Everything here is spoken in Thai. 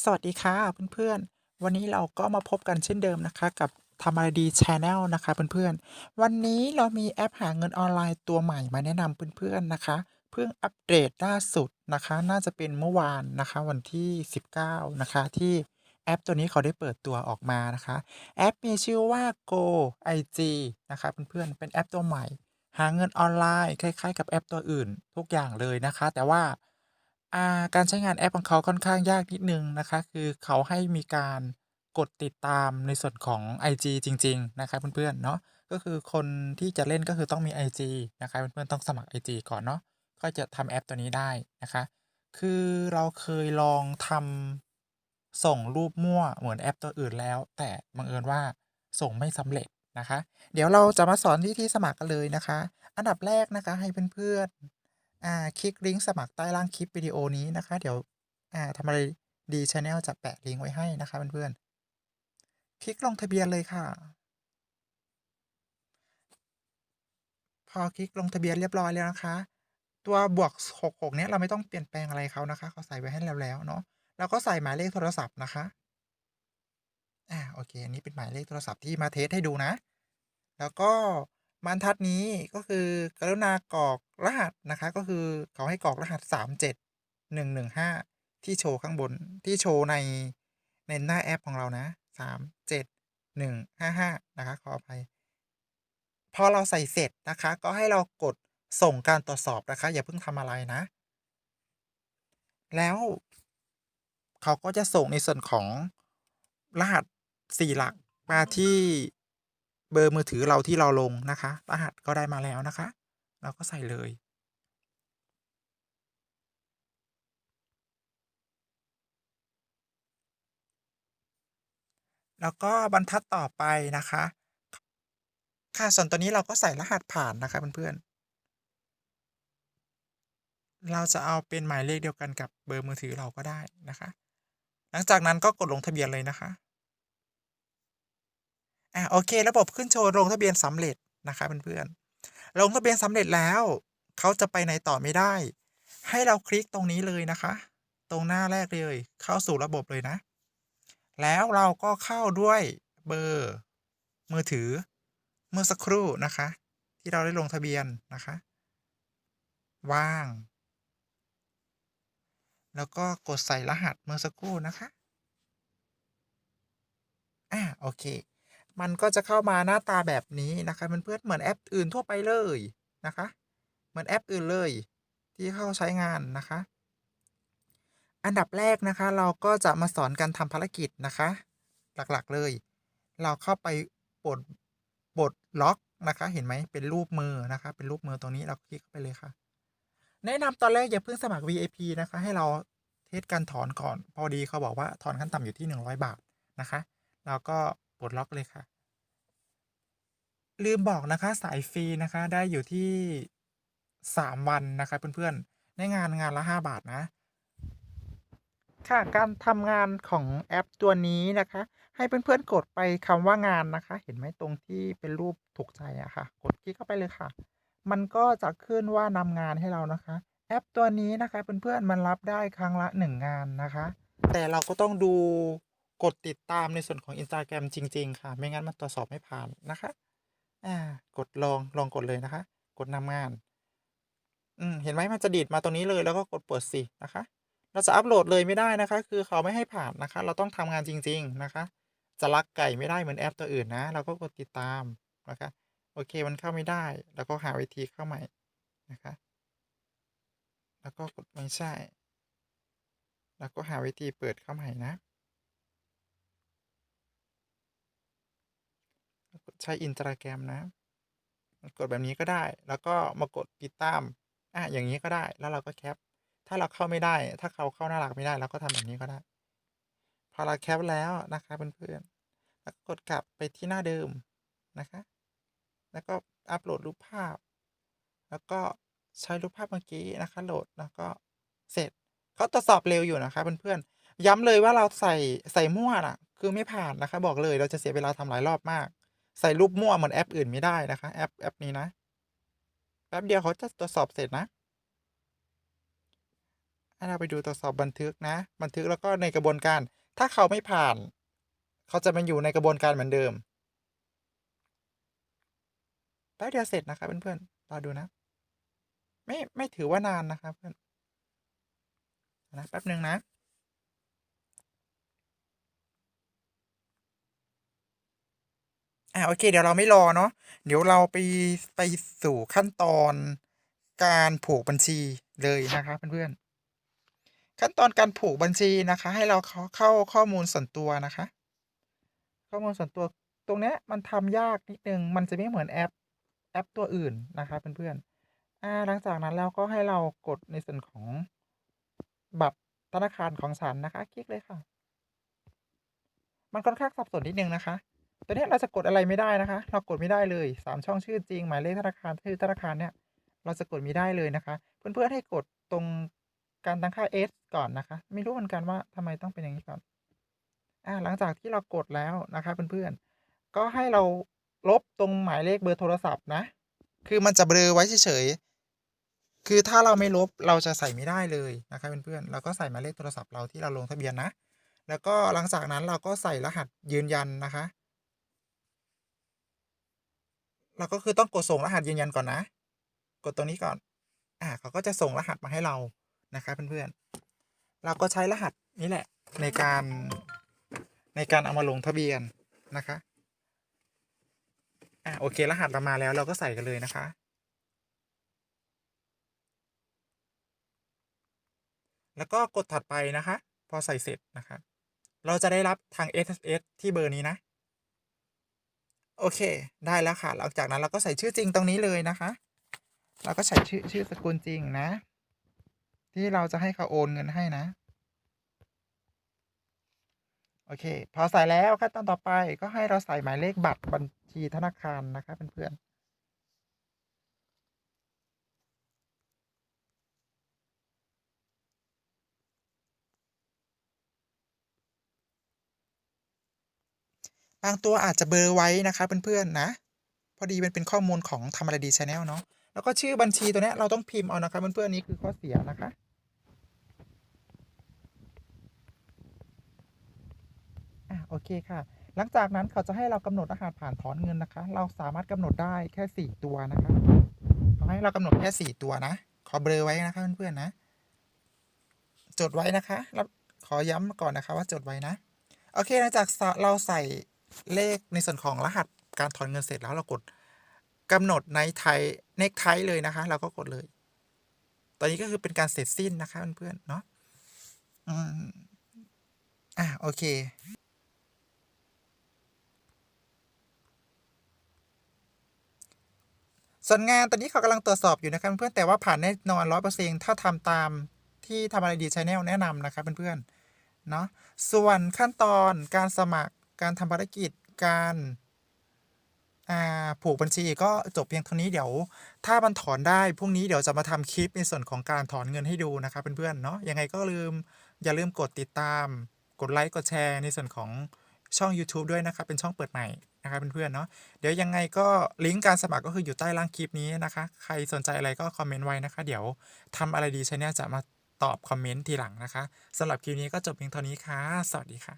สวัสดีค่ะเพื่อนๆ วันนี้เราก็มาพบกันเช่นเดิมนะคะ กับทำอะไรดีชาแนลนะคะเพื่อนๆ วันนี้เรามีแอปหาเงินออนไลน์ตัวใหม่มาแนะนำเพื่อนๆนะคะ เพิ่งอัปเดตล่าสุดนะคะ น่าจะเป็นเมื่อวานนะคะ วันที่ 19 นะคะ ที่แอปตัวนี้เขาได้เปิดตัวออกมานะคะ แอปมีชื่อว่า Go IG นะคะเพื่อนๆ เป็นแอปตัวใหม่ หาเงินออนไลน์คล้ายๆ กับแอปตัวอื่น ทุกอย่างเลยนะคะ แต่ว่า อ่า การใช้งานแอปของเขาค่อนข้างยากนิดหนึ่งนะคะ คือเขาให้มีการกดติดตามในส่วนของ IG จริง ๆ นะคะเพื่อน ๆ เนาะ ก็คือคนที่จะเล่นก็คือต้องมี IG นะคะเพื่อน ๆ ต้องสมัคร IG ก่อนเนาะ ก็จะทำแอปตัวนี้ได้นะคะ คือเราเคยลองทำส่งรูปมั่วเหมือนแอปตัวอื่นแล้ว แต่บังเอิญว่าส่งไม่สำเร็จนะคะ เดี๋ยวเราจะมาสอนวิธีสมัครกันเลยนะคะ อันดับแรกนะคะให้เพื่อน อ่าคลิกลิงก์สมัครใต้ล่างคลิปวิดีโอนี้นะคะ เดี๋ยวอ่าทำอะไรดีชาแนลจะแปะลิงก์ไว้ให้นะคะเพื่อนๆ คลิกลงทะเบียนเลยค่ะ พอคลิกลงทะเบียนเรียบร้อยแล้วนะคะ ตัวบวก66เนี้ยเราไม่ต้องเปลี่ยนแปลงอะไรเขานะคะ เขาใส่ไว้ให้เราแล้วเนาะเราก็ใส่หมายเลขโทรศัพท์นะคะ อ่าโอเค อันนี้เป็นหมายเลขโทรศัพท์ที่มาเทสให้ดูนะ แล้วก็ บรรทัดนี้ก็คือกรุณากรอกรหัสนะคะ ก็คือเขาให้กรอกรหัส 37115 ที่โชว์ข้างบนที่โชว์ในในหน้าแอปของเรานะ37155 นะคะ ขออภัย พอเราใส่เสร็จนะคะ ก็ให้เรากดส่งการตรวจสอบนะคะ อย่าเพิ่งทำอะไรนะ แล้วเขาก็จะส่งในส่วนของรหัส 4 หลักมาที่ เบอร์มือถือเราที่เราลงนะคะ รหัสก็ได้มาแล้วนะคะ เราก็ใส่เลย แล้วก็บรรทัดต่อไปนะคะ ค่ะส่วนตัวนี้เราก็ใส่รหัสผ่านนะคะเพื่อนๆ เราจะเอาเป็นหมายเลขเดียวกันกับเบอร์มือถือเราก็ได้นะคะ หลังจากนั้นก็กดลงทะเบียนเลยนะคะ อ่าโอเค ระบบขึ้นโชว์ลงทะเบียนสำเร็จนะคะเพื่อนๆลงทะเบียนสำเร็จแล้วเขาจะไปไหนต่อไม่ได้ ให้เราคลิกตรงนี้เลยนะคะ ตรงหน้าแรกเลย เข้าสู่ระบบเลยนะ แล้วเราก็เข้าด้วยเบอร์ มือถือ เมื่อสักครู่นะคะ ที่เราได้ลงทะเบียนนะคะ ว่าง แล้วก็กดใส่รหัสเมื่อสักครู่นะคะ อ่าโอเค มันก็จะเข้ามาหน้าตาแบบนี้นะคะเพื่อนๆเหมือนแอปอื่นทั่วไปเลยนะคะ เหมือนแอปอื่นเลยที่เข้าใช้งานนะคะ อันดับแรกนะคะ เราก็จะมาสอนการทำภารกิจนะคะ หลักๆเลย เราเข้าไปปลดปลดล็อกนะคะ เห็นไหมเป็นรูปมือนะคะ เป็นรูปมือตรงนี้เราคลิกเข้าไปเลยค่ะ แนะนำตอนแรกอย่าเพิ่งสมัคร VIP นะคะ ให้เราเทสการถอนก่อน พอดีเขาบอกว่าถอนขั้นต่ำอยู่ที่ 100 บาทนะคะ เราก็ ปลดล็อกเลยค่ะ ลืมบอกนะคะสายฟรีนะคะได้อยู่ที่3วันนะคะเพื่อนๆ ในงานงานละ5บาทนะ ค่ะการทำงานของแอปตัวนี้นะคะ ให้เพื่อนๆกดไปคำว่างานนะคะ เห็นไหมตรงที่เป็นรูปถูกใจอะค่ะ กดคลิกเข้าไปเลยค่ะ มันก็จะขึ้นว่านำงานให้เรานะคะ แอปตัวนี้นะคะเพื่อนๆมันรับได้ครั้งละ1งานนะคะ แต่เราก็ต้องดู กดติดตามในส่วนของ Instagram จริง ๆ ค่ะ ไม่งั้นมันตรวจสอบไม่ผ่านนะคะ อ่า กดลองลองกดเลยนะคะ กดนำงาน อืม เห็นไหมมันจะดีดมาตรงนี้เลยแล้วก็กดเปิดสินะคะ เราจะอัปโหลดเลยไม่ได้นะคะ คือเขาไม่ให้ผ่านนะคะ เราต้องทำงานจริง ๆนะคะ จะลักไก่ไม่ได้เหมือนแอปตัวอื่นนะ เราก็กดติดตามนะคะ โอเคมันเข้าไม่ได้ แล้วก็หาวิธีเข้าใหม่นะคะ แล้วก็กดไม่ใช่ แล้วก็หาวิธีเปิดเข้าใหม่นะ ใช้ Instagram นะ กดแบบนี้ก็ได้ แล้วก็มากดติดตามอ่าอย่างนี้ก็ได้ แล้วเราก็แคป ถ้าเราเข้าไม่ได้ ถ้าเขาเข้าหน้าหลักไม่ได้เราก็ทำแบบนี้ก็ได้ พอเราแคปแล้วนะคะเพื่อนๆแล้วกกดกลับไปที่หน้าเดิมนะคะ แล้วก็อัปโหลดรูปภาพ แล้วก็ใช้รูปภาพเมื่อกี้นะคะ โหลดแล้วก็เสร็จเขาตรวจสอบเร็วอยู่นะคะเพื่อนๆย้ำเลยว่าเราใส่ใส่มั่วน่ะคือไม่ผ่านนะคะ บอกเลยเราจะเสียเวลาทำหลายรอบมาก ใส่รูปมั่วเหมือนแอปอื่นไม่ได้นะคะ แอปแอปนี้นะแป๊บเดียวเขาจะตรวจสอบเสร็จนะให้เราไปดูตรวจสอบบันทึกนะ บันทึกแล้วก็ในกระบวนการ ถ้าเขาไม่ผ่าน เขาจะมาอยู่ในกระบวนการเหมือนเดิมแป๊บเดียวเสร็จนะครับเพื่อนๆรอดูนะ ไม่ไม่ถือว่านานนะครับเพื่อนนะแป๊บหนึ่งนะ อ่าโอเค เดี๋ยวเราไม่รอเนาะเดี๋ยวเราไปไปสู่ขั้นตอนการผูกบัญชีเลยนะคะเพื่อนๆขั้นตอนการผูกบัญชีนะคะ ให้เราเข้าข้าข้อมูลส่วนตัวนะคะ ข้อมูลส่วนตัวตรงเนี้ยมันทำยากนิดนึงมันจะไม่เหมือนแอปแอปตัวอื่นนะคะเพื่อนๆอ่าหลังจากนั้นเราก็ให้เรากดในส่วนของบัตรธนาคารของฉันนะคะ คลิกเลยค่ะ มันค่อนข้างสับสนนิดนึงนะคะ ตัวนี้เราจะกดอะไรไม่ได้นะคะ เรากดไม่ได้เลยสามช่องชื่อจริง หมายเลขธนาคารชื่อธนาคารเนี่ยเราจะกดไม่ได้เลยนะคะ เพื่อนๆให้กดตรงการตั้งค่า S ก่อนนะคะ ไม่รู้เหมือนกันว่าทำไมต้องเป็นอย่างนี้ก่อนอ่าหลังจากที่เรากดแล้วนะคะเพื่อนๆก็ให้เราลบตรงหมายเลขเบอร์โทรศัพท์นะ คือมันจะเบลอไว้เฉยๆคือถ้าเราไม่ลบเราจะใส่ไม่ได้เลยนะคะเพื่อนๆเราก็ใส่หมายเลขโทรศัพท์เราที่เราลงทะเบียนนะ แล้วก็หลังจากนั้นเราก็ใส่รหัสยืนยันนะคะ เราก็คือต้องกดส่งรหัสยืนยันก่อนนะ กดตรงนี้ก่อน อ่าเขาก็จะส่งรหัสมาให้เรานะคะเพื่อนๆ เราก็ใช้รหัสนี้แหละในการในการเอามาลงทะเบียนนะคะ อ่าโอเครหัสเรามาแล้วเราก็ใส่กันเลยนะคะ แล้วก็กดถัดไปนะคะ พอใส่เสร็จนะคะ เราจะได้รับทาง SMS ที่เบอร์นี้นะ โอเค ได้แล้วค่ะหลังจากนั้นเราก็ใส่ชื่อจริงตรงนี้เลยนะคะ เราก็ใส่ชื่อชื่อสกุลจริงนะ ที่เราจะให้เขาโอนเงินให้นะ โอเค พอใส่แล้วขั้นตอนต่อไปก็ให้เราใส่หมายเลขบัตรบัญชีธนาคารนะคะเพื่อนๆ บางตัวอาจจะเบลอไว้นะคะเพื่อนๆนะ พอดีมันเป็นข้อมูลของทำอะไรดีชาแนลเนาะแล้วก็ชื่อบัญชีตัวนี้เราต้องพิมพ์เอานะคะเพื่อนๆนี้คือข้อเสียนะคะอะโอเคค่ะ หลังจากนั้นเขาจะให้เรากำหนดรหัสผ่านถอนเงินนะคะ เราสามารถกำหนดได้แค่สี่ตัวนะคะเขาให้เรากำหนดแค่สี่ตัวนะขอเบลอไว้นะคะเพื่อนๆนะ จดไว้นะคะแล้วขอย้ำก่อนนะคะว่าจดไว้นะ โอเคหลังจากเราใส่ เลขในส่วนของรหัสการถอนเงินเสร็จแล้วเรากดกำหนดในไทยเน็กไทเลยนะคะ เราก็กดเลย ตอนนี้ก็คือเป็นการเสร็จสิ้นนะคะเพื่อนๆเนาะอืมอะโอเคส่วนงานตอนนี้เขากำลังตรวจสอบอยู่นะครับเพื่อนแต่ว่าผ่านแน่นอนร้อยเปอร์เซ็นถ้าทำตามที่ทำอะไรดีชาแนลแนะนำนะครับเพื่อนๆเนาะส่วนขั้นตอนการสมัคร การทำภารกิจการผูกบัญชีก็จบเพียงเท่านี้เดี๋ยว ถ้ามันถอนได้พรุ่งนี้เดี๋ยวจะมาทำคลิปในส่วนของการถอนเงินให้ดูนะครับเพื่อนๆเนาะยังไงก็ลืมอย่าลืมกดติดตาม กดไลค์กดแชร์ในส่วนของช่อง YouTube ด้วยนะครับ เป็นช่องเปิดใหม่นะครับเพื่อนๆเนาะเดี๋ยวยังไงก็ลิงก์การสมัครก็คืออยู่ใต้ล่างคลิปนี้นะคะ ใครสนใจอะไรก็คอมเมนต์ไว้นะคะ เดี๋ยวทำอะไรดีชาแนลจะมาตอบคอมเมนต์ทีหลังนะคะสำหรับคลิปนี้ก็จบเพียงเท่านี้ค่ะ สวัสดีค่ะ